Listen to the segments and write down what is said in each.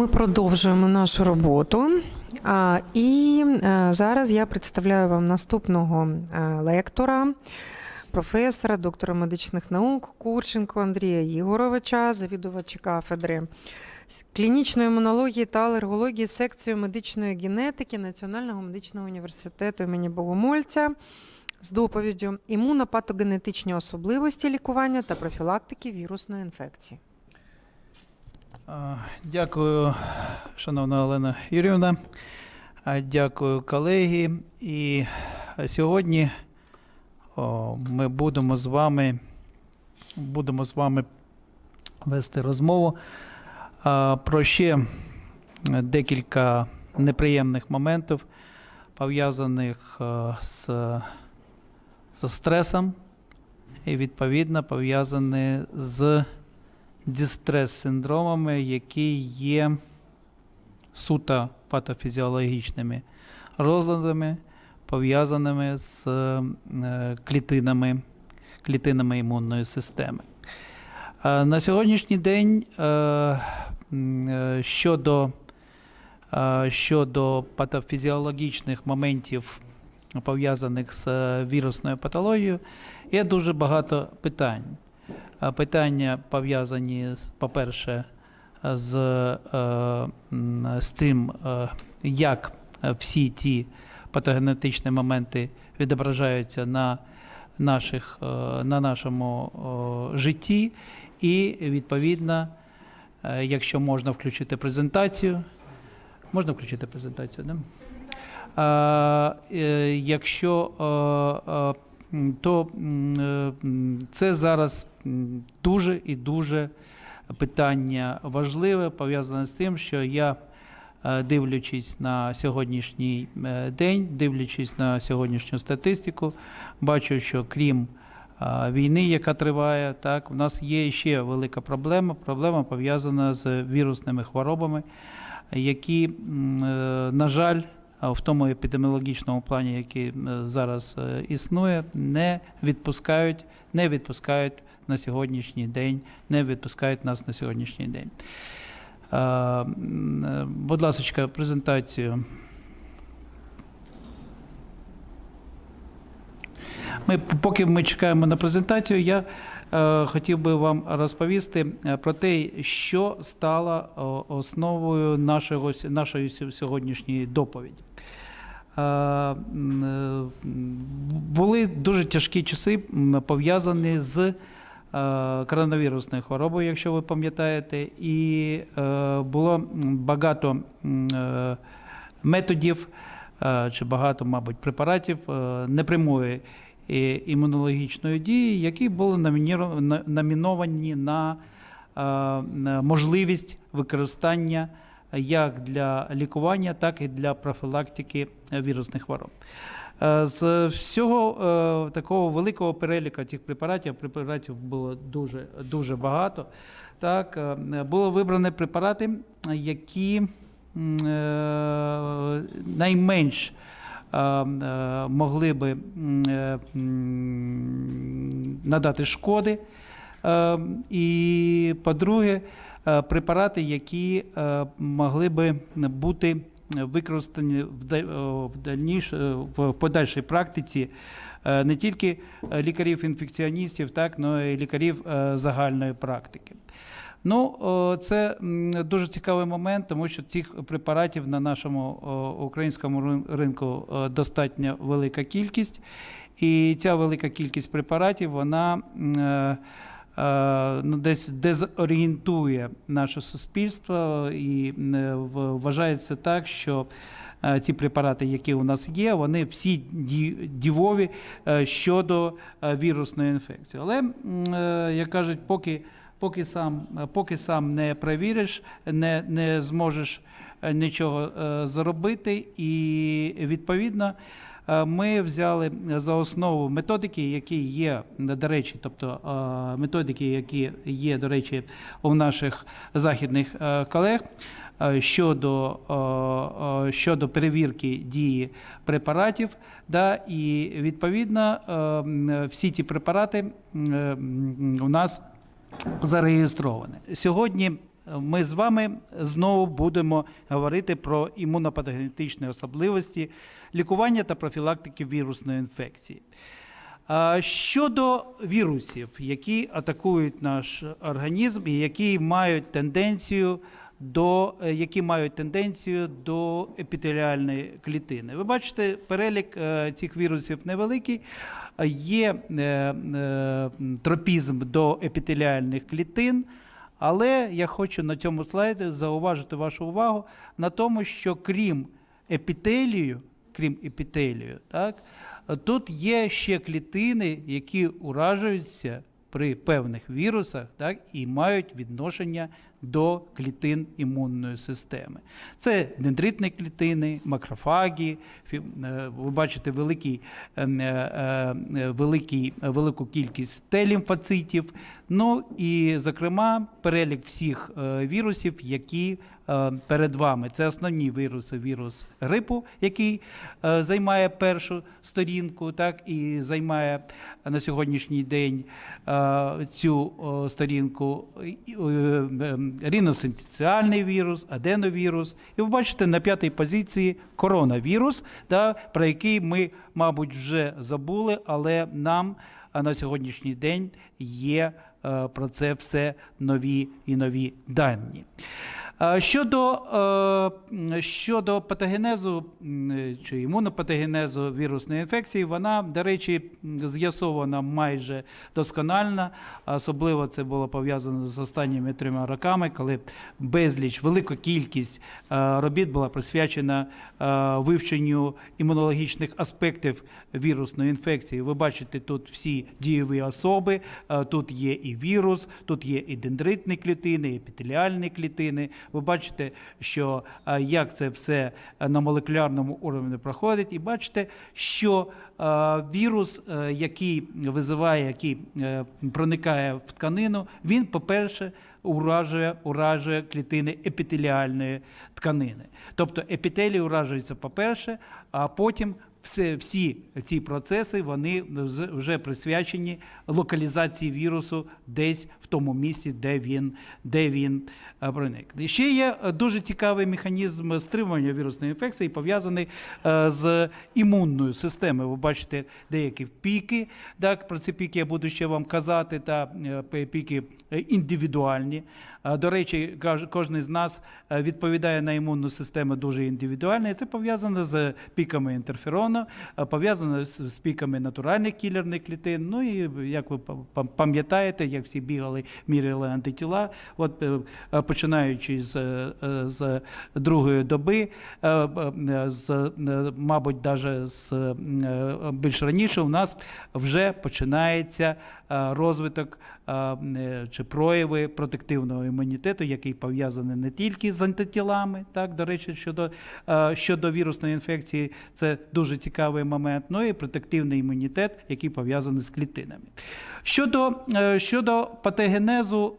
Ми продовжуємо нашу роботу. І е, зараз я представляю вам наступного е, лектора, професора, доктора медичних наук Курченко Андрія Ігоровича, завідувача кафедри клінічної імунології та алергології секції медичної генетики Національного медичного університету імені Богомольця з доповіддю імунопатогенетичні особливості лікування та профілактики вірусної інфекції. Дякую, шановна Олена Юрівна. Дякую, колеги. І сьогодні ми будемо з вами будемо з вами вести розмову про ще декілька неприємних моментів, пов'язаних з, з стресом і відповідно пов'язані з дістрес-синдромами, які є суто патофізіологічними розладами, пов'язаними з е, клітинами, клітинами імунної системи. Е, На сьогоднішній день е, щодо, щодо патофізіологічних моментів, пов'язаних з вірусною патологією, є дуже багато питань. Питання пов'язані, по-перше, з, е, з тим, е, як е, всі ті патогенетичні моменти відображаються на, наших, на нашому житті, і відповідно, якщо можна включити презентацію, можна включити презентацію, да? Якщо то е, це зараз дуже і дуже питання важливе, пов'язане з тим, що я, е, дивлячись на сьогоднішній е, день, дивлячись на сьогоднішню статистику, бачу, що крім війни, яка триває, так, в нас є ще велика проблема. Проблема пов'язана з вірусними хворобами, які, на жаль, в тому епідеміологічному плані, який е, зараз е, існує, не відпускають, не відпускають на сьогоднішній день, не відпускають нас на сьогоднішній день. Е, Будь ласка, презентацію. Ми, поки ми чекаємо на презентацію, я хотів би вам розповісти е, про те, що стало основою нашого, нашої сьогоднішньої доповіді. Е, е, Були дуже тяжкі часи, пов'язані з е, коронавірусною хворобою, якщо ви пам'ятаєте, і е, було багато е, методів е, чи багато, мабуть, препаратів е, непрямої е, імунологічної дії, які були номіновані на, е, можливість використання як для лікування, так і для профілактики вірусних хвороб. Е, З всього е, такого великого переліку цих препаратів, препаратів було дуже, дуже багато. Так, було вибрані препарати, які найменш могли би е, надати шкоди. Е, І, по-друге, е, препарати, які е, могли би бути використані в да- е, в дальніш, е, в подальшій практиці е, не тільки лікарів-інфекціоністів, так, але й лікарів е, загальної практики. Ну, це дуже цікавий момент, тому що цих препаратів на нашому українському ринку достатньо велика кількість, і ця велика кількість препаратів вона е, е, ну, десь дезорієнтує наше суспільство, і вважається так, що е, ці препарати, які у нас є, вони всі дівові е, щодо е, вірусної інфекції. Але, е, як кажуть, поки поки сам, поки сам не перевіриш, не, не зможеш е, нічого е, зробити. І відповідно е, ми взяли за основу методики, які є, до речі, тобто е, методики, які є, до речі, у наших західних е, колег. е, Щодо, е, е, щодо перевірки дії препаратів, да, і відповідно е, всі ці препарати е, у нас зареєстроване. Сьогодні ми з вами знову будемо говорити про імунопатогенетичні особливості лікування та профілактики вірусної інфекції. Щодо вірусів, які атакують наш організм і які мають тенденцію до е, які мають тенденцію до епітеліальної клітини. Ви бачите, перелік е, цих вірусів невеликий. Є е, тропізм до епітеліальних клітин. Але я хочу на цьому слайді зауважити вашу увагу на тому, що крім епітелію, крім епітелію, так, тут є ще клітини, які уражуються при певних вірусах так, і мають відношення до клітин імунної системи. Це дендритні клітини, макрофаги. фі- е, Ви бачите великий, е, е, великий, велику кількість Т-лімфоцитів. Ну і, зокрема, перелік всіх вірусів, які перед вами. Це основні віруси, вірус грипу, який займає першу сторінку, так і займає на сьогоднішній день цю сторінку і, ріносинтеціальний вірус, аденовірус. І ви бачите на п'ятій позиції коронавірус, да, про який ми, мабуть, вже забули, але нам на сьогоднішній день є е, про це все нові і нові дані. Е, Щодо, е, щодо патогенезу чи імунопатогенезу вірусної інфекції, вона, до речі, з'ясована майже досконально. Особливо це було пов'язано з останніми трьома роками, коли безліч, велика кількість е, робіт була присвячена вивченню імунологічних аспектів вірусної інфекції. Ви бачите тут всі дієві особи, тут є і вірус, тут є і дендритні клітини, і епітеліальні клітини. Ви бачите, що е, як це все е, на молекулярному уровні проходить, і бачите, що е, вірус, який визиває, який проникає в тканину, він, по-перше, уражує, уражує клітини епітеліальної тканини. Тобто епітелій уражується, по-перше, а потім всі ці процеси вони вже присвячені локалізації вірусу десь в тому місці, де він, де він е, проник. Ще є е, дуже цікавий механізм стримування вірусної інфекції, пов'язаний е, з імунною системою. Ви бачите деякі піки. Так, про ці піки я буду ще вам казати, та піки індивідуальні. Е, До речі, кожен з нас е, відповідає на імунну систему дуже індивідуально. І це пов'язано з піками інтерферону, е, пов'язано з піками натуральних кілерних клітин. Ну і як ви пам- пам- пам'ятаєте, як всі бігали, міряли антитіла, от починаючи з, з другої доби, з, мабуть, навіть з більш раніше, у нас вже починається розвиток чи прояви протективного імунітету, який пов'язаний не тільки з антитілами, так, до речі, щодо, е, щодо вірусної інфекції, це дуже цікавий момент, ну і протективний імунітет, який пов'язаний з клітинами. Щодо, е, щодо патогенезу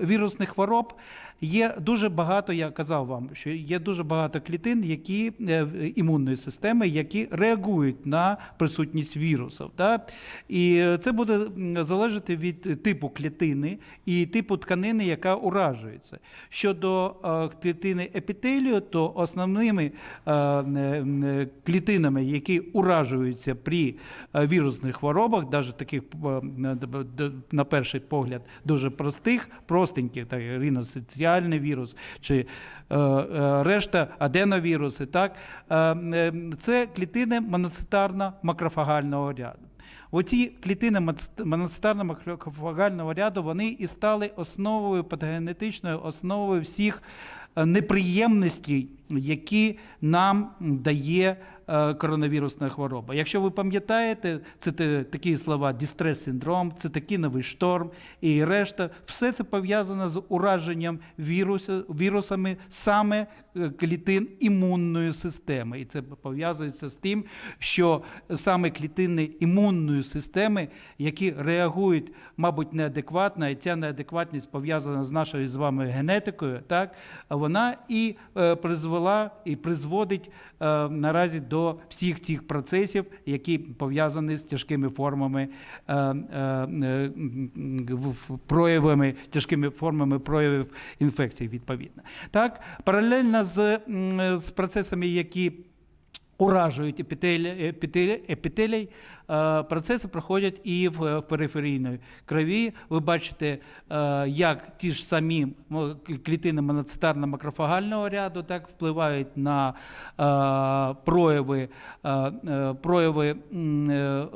е, вірусних хвороб, Є дуже багато, я казав вам, що є дуже багато клітин, які е, імунної системи, які реагують на присутність вірусів. Да? І е, це буде залежати від типу клітини і типу тканини, яка уражується. Щодо е, клітини епітелію, то основними клітинами, які уражуються при вірусних хворобах, навіть таких на перший погляд дуже простих, простеньких, так ріносоціальний вірус чи е, е, решта аденовіруси, так е, це клітини моноцитарно-макрофагального ряду. Оці клітини моноцитарно-макрофагального ряду вони і стали основою патогенетичною основою всіх неприємностей, які нам дає е, коронавірусна хвороба. Якщо ви пам'ятаєте, це такі слова дістрес-синдром, цитокіновий шторм і решта, все це пов'язано з ураженням вірусу, вірусами саме е, клітин імунної системи. І це пов'язується з тим, що саме клітини імунної системи, які реагують, мабуть, неадекватно, і ця неадекватність пов'язана з нашою з вами генетикою, так, вона і е, призвела і призводить е, наразі до всіх цих процесів, які пов'язані з тяжкими формами е, проявами, тяжкими формами проявів інфекцій, відповідно. Так, паралельно з, з процесами, які уражують епітелі, епітелі, епітелій, е, процеси проходять і в, периферійної крові. Ви бачите, е, як ті ж самі клітини моноцитарно-макрофагального ряду так впливають на е, прояви, е, е, прояви м, е, е,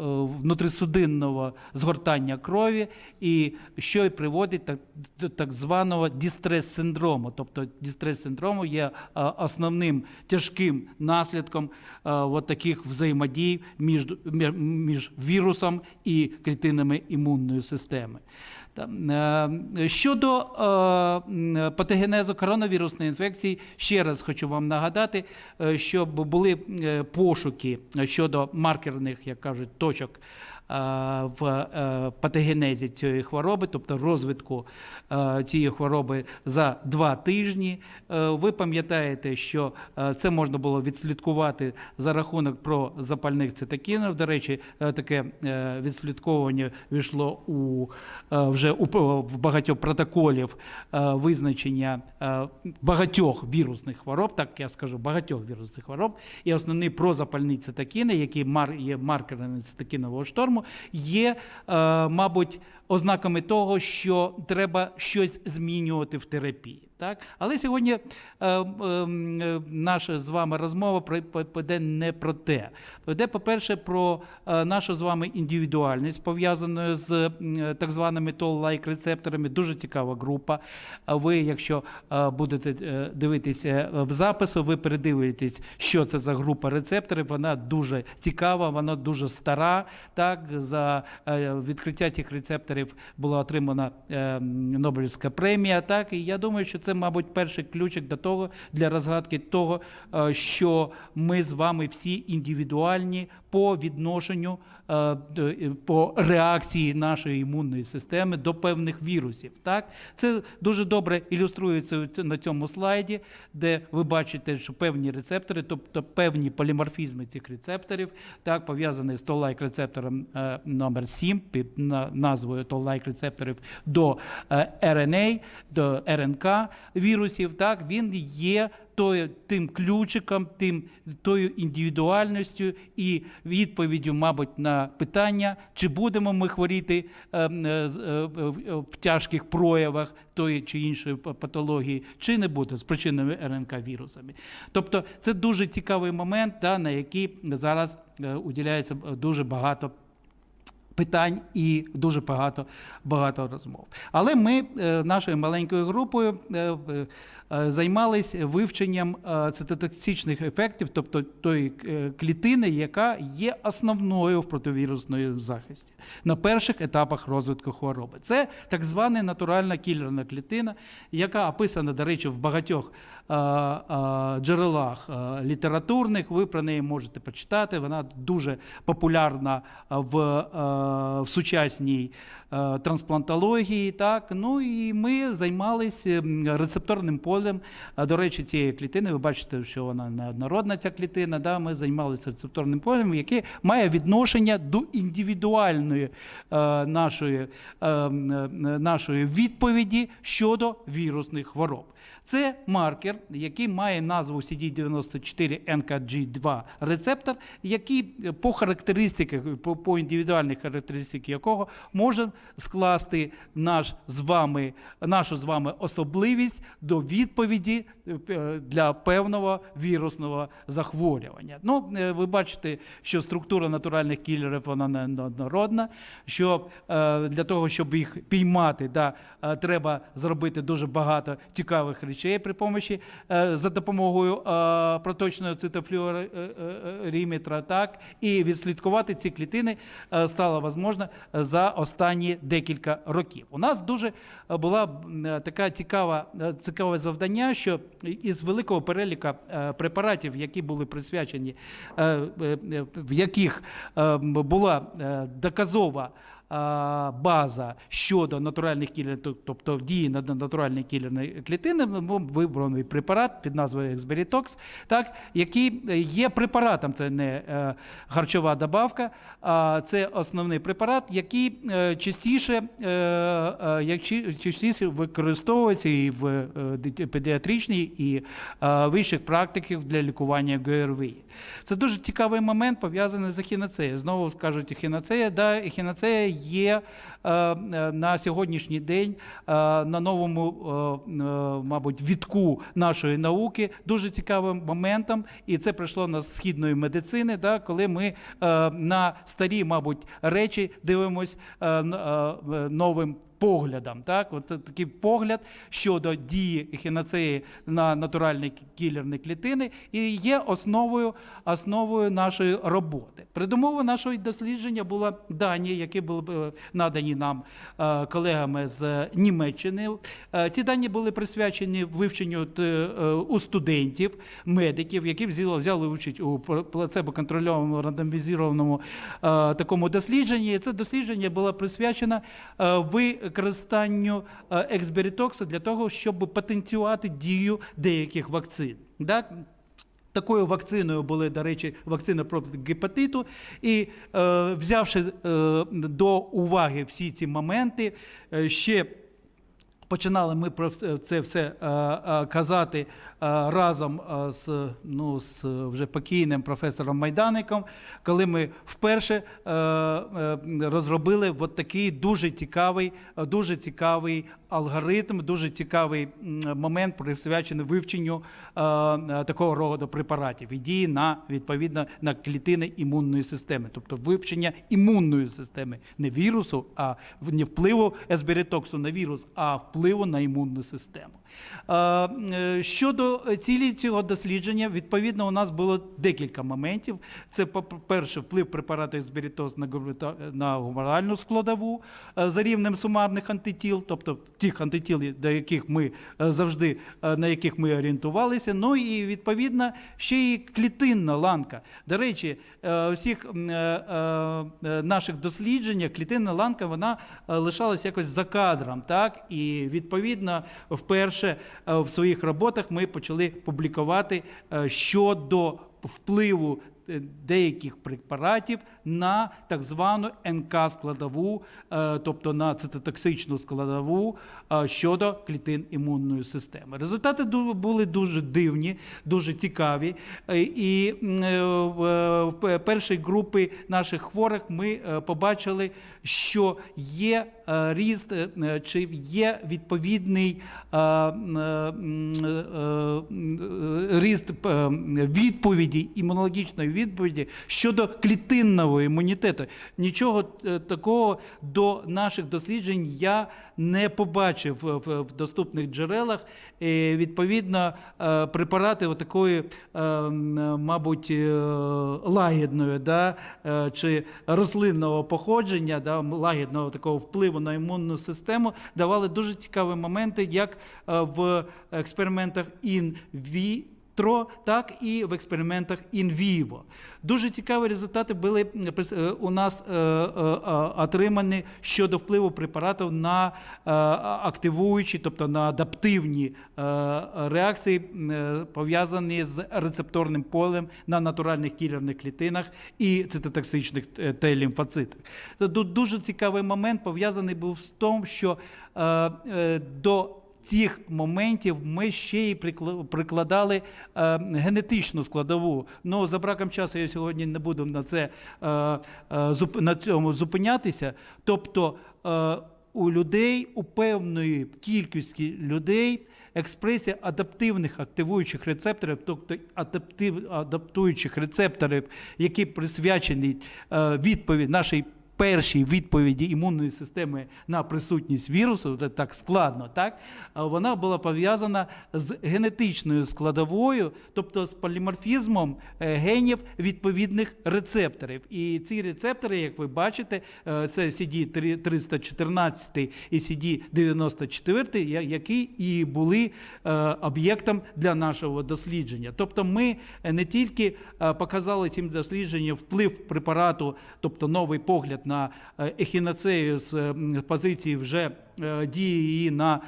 внутрисудинного згортання крові, і що й приводить так, до так званого дістрес-синдрому. Тобто дістрес-синдрому є е, основним тяжким наслідком е, от таких взаємодій між, мі- між вірусом і клітинами імунної системи. Е, Щодо е, патогенезу коронавірусної інфекції, ще раз хочу вам нагадати, е, що були пошуки щодо маркерних, як кажуть, точок в е, патогенезі цієї хвороби, тобто розвитку е, цієї хвороби за два тижні. Е, Ви пам'ятаєте, що е, це можна було відслідкувати за рахунок про запальних цитокінів. До речі, е, таке е, відслідковування війшло у е, вже у багатьох протоколів е, визначення е, багатьох вірусних хвороб, так я скажу, багатьох вірусних хвороб. І основні прозапальні цитокіни, які є маркерами цитокінового шторму, є, е, мабуть, ознаками того, що треба щось змінювати в терапії. Так? Але сьогодні е, е, е, наша з вами розмова піде не про те. Піде, по-перше, про е, нашу з вами індивідуальність, пов'язану з так званими toll-like рецепторами. Дуже цікава група. Ви, якщо е, будете е, дивитися в запису, ви передивитесь, що це за група рецепторів. Вона дуже цікава, вона дуже стара. Так, за відкриття цих рецепторів була отримана Нобелівська премія. Так, і я думаю, що це, мабуть, перший ключик до того для розгадки того, е, що ми з вами всі індивідуальні по відношенню е, е, по реакції нашої імунної системи до певних вірусів. Так, це дуже добре ілюструється на цьому слайді, де ви бачите, що певні рецептори, тобто певні поліморфізми цих рецепторів, так пов'язані з toll-like рецептором е, номер 7 під назвою toll-like рецепторів до е, до РНК вірусів. Так, він є тою, тим ключиком, тим тою індивідуальністю і відповіддю, мабуть, на питання, чи будемо ми хворіти е, е, з- е, в- тяжких проявах тої чи іншої патології, чи не буде з причинами РНК вірусами. Тобто, це дуже цікавий момент, та, на який зараз е, уділяється е, дуже багато питань і дуже багато, багато розмов. Але ми е, нашою маленькою групою е, е, займались вивченням цитотоксичних ефектів, тобто тої клітини, яка є основною в противірусному захисті на перших етапах розвитку хвороби. Це так звана натуральна кілерна клітина, яка описана, до речі, в багатьох джерелах літературних. Ви про неї можете почитати. Вона дуже популярна в, в сучасній трансплантології. Так? Ну і ми займалися рецепторним полем. До речі, цієї клітини, ви бачите, що вона неоднородна, ця клітина. Да? Ми займалися рецепторним полем, яке має відношення до індивідуальної нашої, е, е, нашої відповіді щодо вірусних хвороб. Це маркер, який має назву CD94NKG2 рецептор, який е, по характеристиках, по, індивідуальних характеристиках якого може скласти наш з вами, нашу з вами особливість до відповіді е, для певного вірусного захворювання. Ну, е, ви бачите, що структура натуральних кілерів вона неоднородна, що для того, щоб їх піймати, да, треба зробити дуже багато цікавих речей при помощі е, за допомогою е, проточного цитофлюоріметра, так, і відслідкувати ці клітини е, стало можливо за останні декілька років. У нас дуже е, була е, така цікава, е, цікаве завдання, що із великого переліка е, препаратів, які були присвячені, е, е, е, в яких е, була е, доказова база щодо натуральних кілер, тобто дії на на натуральні кілерні клітини, вибраний препарат під назвою Ексберітокс, так, який є препаратом, це не е, харчова добавка, а це основний препарат, який е, частіше, е, частіше використовується і в педіатричній і вищих практиках для лікування ГРВІ. Це дуже цікавий момент пов'язаний з ехінацеєю. Знову кажуть, ехінацея. Да, ехінацея є е, на сьогоднішній день е, на новому, е, мабуть, вітку нашої науки дуже цікавим моментом, і це прийшло на східної медицини, да, коли ми на старі, мабуть, речі дивимось новим. Поглядом, так, от такий погляд щодо дії ехінацеї на натуральні кі- кілерні клітини і є основою, основою нашої роботи. Передумовою нашого дослідження була дані, які були е, надані нам е, колегами з Німеччини. Е, Ці дані були присвячені вивченню у студентів, медиків, які взяли, участь у плацебо-контрольованому рандомізованому такому дослідженні. Це дослідження було присвячено е, використанню е, ексберітоксу для того, щоб потенціювати дію деяких вакцин. Так? Такою вакциною були, до речі, вакцина проти гепатиту. І е, взявши е, до уваги всі ці моменти, е, ще Починали ми про це- все е, е, казати е, разом з, ну, з вже покійним професором Майдаником, коли ми вперше розробили от такий дуже цікавий, дуже цікавий алгоритм, дуже цікавий момент присвячений вивченню е, е, такого роду препаратів і дії на відповідно на клітини імунної системи, тобто вивчення імунної системи, не вірусу, а не впливу есберітоксу на вірус, а впливу на імунну систему. Е, е, Щодо цілі цього дослідження, відповідно, у нас було декілька моментів. Це, по-перше, вплив препарату есберітоз на гуморальну складову е, за рівнем сумарних антитіл, тобто тих антитіл, до яких ми завжди на яких ми орієнтувалися. Ну і відповідно ще й клітинна ланка. До речі, у всіх наших дослідженнях клітинна ланка вона лишалась якось за кадром, так і відповідно вперше е, в своїх роботах ми почали публікувати е, щодо впливу е, деяких препаратів на так звану НК-складову, е, тобто на цитотоксичну складову е, щодо клітин імунної системи. Результати були дуже дивні, дуже цікаві. І в першій групі наших хворих ми побачили, що є ріст, чи є відповідний ріст е, відповіді, імунологічної відповіді щодо клітинного імунітету. Нічого е, такого до наших досліджень я не побачив в, доступних джерелах. Відповідно, е, препарати такої, мабуть, е, лагідної да, чи рослинного походження, да, лагідного такого впливу на імунну систему давали дуже цікаві моменти, як в експериментах in vitro, так і в експериментах vivo. Дуже цікаві результати були е, у нас е, е, отримані щодо впливу препаратів на активуючі, тобто на адаптивні реакції, пов'язані з рецепторним полем на натуральних кілерних клітинах і цитотоксичних Т-лімфоцитах. Це ду- дуже цікавий момент пов'язаний був з тим, що до цих моментів ми ще й прикла- прикладали е, генетичну складову. Ну, за браком часу я сьогодні не буду на це е, е, на цьому зупинятися. Тобто у людей, у певної кількості людей. Експресія адаптивних активуючих рецепторів, тобто адаптив, адаптуючих рецепторів, які присвячені е, відповідь нашій першій відповіді імунної системи на присутність вірусу, це так складно, так вона була пов'язана з генетичною складовою, тобто з поліморфізмом е, генів відповідних рецепторів. І ці рецептори, як ви бачите, е, це CD314 і CD94, які і були е, об'єктом для нашого дослідження. Тобто ми не тільки показали цим дослідженням вплив препарату, тобто новий погляд на е, ехінацею з е, позиції вже е, дії її на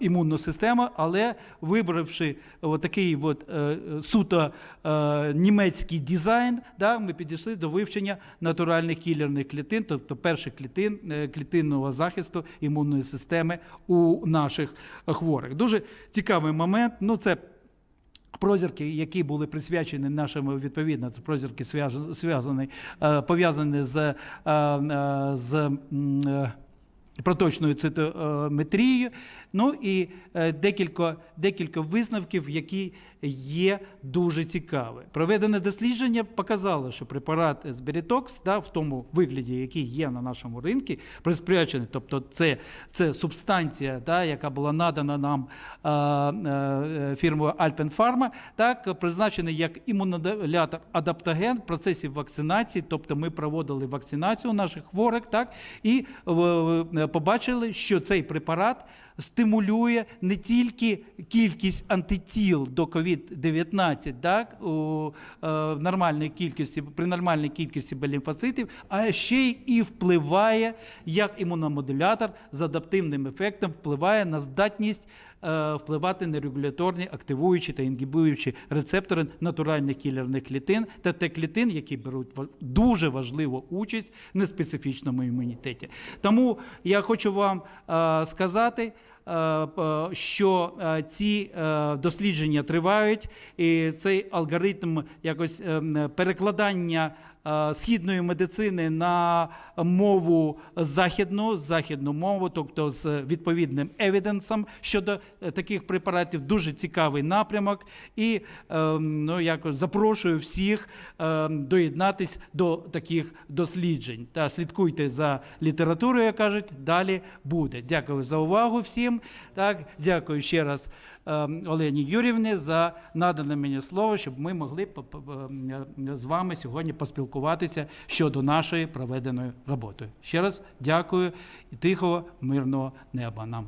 імунну систему, але вибравши такий от, суто німецький дизайн, да, ми підійшли до вивчення натуральних кілерних клітин, тобто перших клітин клітинного захисту імунної системи у наших хворих. Дуже цікавий момент. Ну, це Прозірки, які були присвячені нашими відповідно, прозірки зв'язані, е, пов'язані з, е, е, з проточною цитометрією, ну і декілька, декілька висновків, які є дуже цікаві. Проведене дослідження показало, що препарат Сберітокс, да, в тому вигляді, який є на нашому ринку, присвячений, тобто це, це субстанція, да, яка була надана нам е, е, фірмою Pharma, так, призначений як імунодулятор адаптоген в процесі вакцинації, тобто ми проводили вакцинацію наших хворих, так, і в- побачили, що цей препарат стимулює не тільки кількість антитіл до COVID-19, так, у е, нормальної кількості, при нормальній кількості Б-лімфоцитів, а ще й і впливає як імуномодулятор з адаптивним ефектом, впливає на здатність впливати на регуляторні, активуючі та інгібуючі рецептори натуральних кілерних клітин та те клітин, які беруть дуже важливу участь в неспецифічному імунітеті. Тому я хочу вам е, сказати. е, Що е, ці е, дослідження тривають, і цей алгоритм якось ем, перекладання е, східної медицини на мову західну, західну мову, тобто з відповідним евіденсом щодо е, таких препаратів, дуже цікавий напрямок. І ем, ну, якось запрошую всіх ем, доєднатись до таких досліджень. Та слідкуйте за літературою, як кажуть, далі буде. Дякую за увагу всім. Так, дякую ще раз Олені Юрівні за надане мені слово, щоб ми могли з вами сьогодні поспілкуватися щодо нашої проведеної роботи. Ще раз дякую і тихого, мирного неба нам.